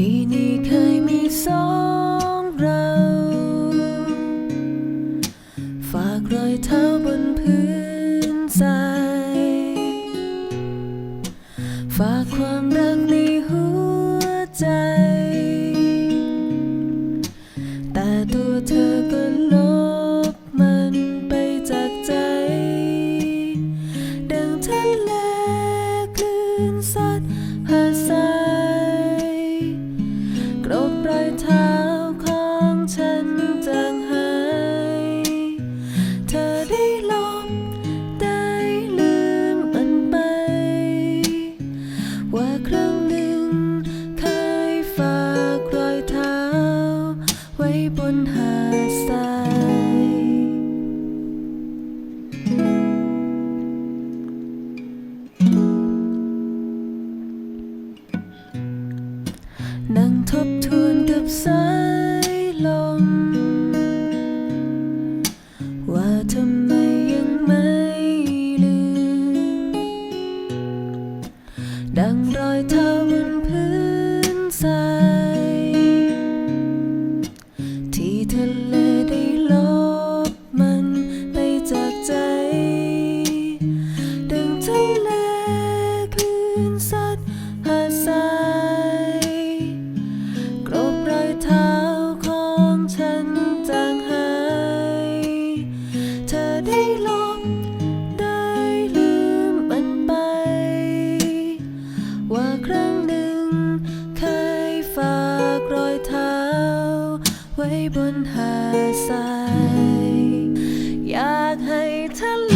ที่นี่เคยมีสองเรา ฝากรอยเท้าบนพื้นทรายฝากความรักในหัวใจ แต่ตัวเธอก็ลบมันไปจากใจ ดังทะเล่นซัดหาดา นั่งทบทวนกับสายลม ว่าทำไมยังไม่ลืม ดังรอยเท้าบนพื้นทราย ที่ บนหาดทราย อยากให้ทะเลล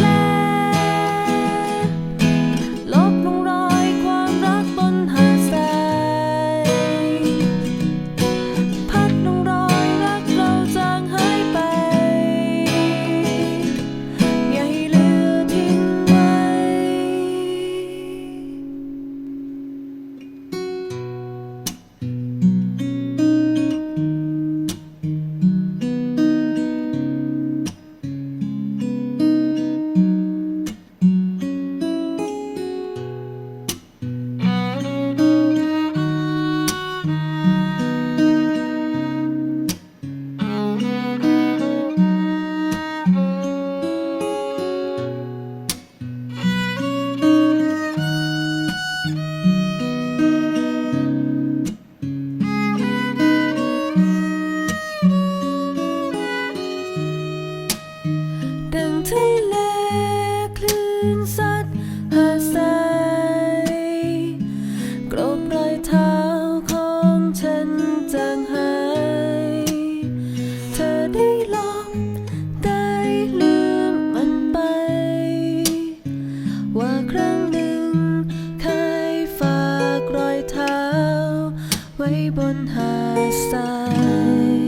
ไว้บนหาดทราย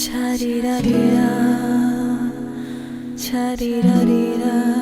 ชาดีดาดีดาชาดีดาดีดา